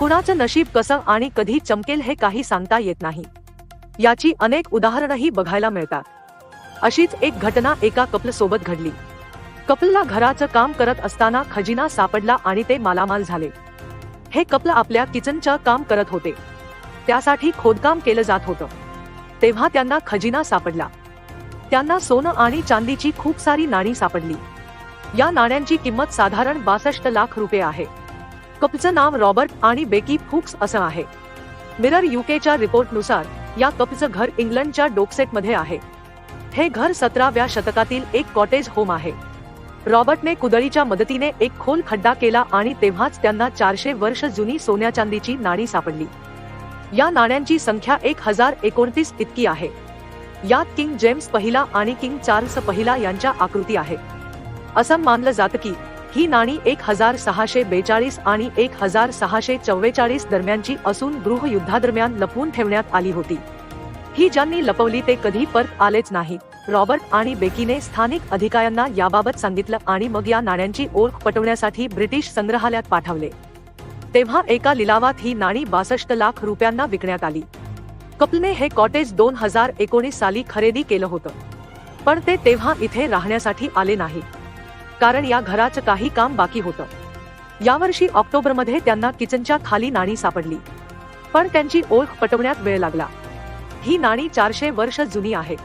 कुणाचं नशीब कसं आणि कधी चमकेल हे काही सांगता येत नाही. याची अनेक उदाहरणंही बघायला मिळतात. अशीच एक घटना एका कपल सोबत घडली. कपलला घराचं काम करत असताना खजिना सापडला आणि ते मालामाल झाले. हे कपल आपल्या किचनचं काम करत होते. त्यासाठी खोदकाम केलं जात होतं. तेव्हा त्यांना खजिना सापडला. त्यांना सोनं आणि चांदीची खूप सारी नाणी सापडली. या नाण्यांची किंमत साधारण बासष्ट लाख रुपये आहे. कपचं नाव रॉबर्ट आणि बेकी फुक्स असं आहे. मिरर युकेच्या रिपोर्टनुसार या कपचं घर इंग्लंडच्या डोकसेटमध्ये आहे. हे घर सतराव्या शतकातील एक कॉटेज होम आहे. रॉबर्टने कुदळीच्या मदतीने एक खोल खड्डा केला आणि तेव्हाच त्यांना चारशे वर्ष जुनी सोन्या चांदीची नाणी सापडली. या नाण्यांची संख्या एक हजार एकोणतीस इतकी आहे. यात किंग जेम्स पहिला आणि किंग चार्ल्स पहिला यांच्या आकृती आहे. असं मानलं जातं की ही नाणी एक हजार सहाशे बेचाळीस आणि एक हजार सहाशे चव्वेचाळीस दरम्यानची असून गृह युद्धादरम्यान लपवून ठेवण्यात आली होती. ही ज्यांनी लपवली ते कधी परत आलेच नाही. रॉबर्ट आणि बेकीने स्थानिक अधिकाऱ्यांना याबाबत सांगितलं आणि मग या नाण्यांची ओळख पटवण्यासाठी ब्रिटिश संग्रहालयात पाठवले. तेव्हा एका लिलावात ही नाणी बासष्ट लाख रुपयांना विकण्यात आली. कपलने हे कॉटेज दोन हजार एकोणीस साली खरेदी केलं होतं. पण ते तेव्हा इथे राहण्यासाठी आले नाही. कारण या घराचं काही काम बाकी होतं. यावर्षी ऑक्टोबरमध्ये त्यांना किचनच्या खाली नाणी सापडली. पण त्यांची ओळख पटवण्यात वेळ लागला. ही नाणी चारशे वर्ष जुनी आहे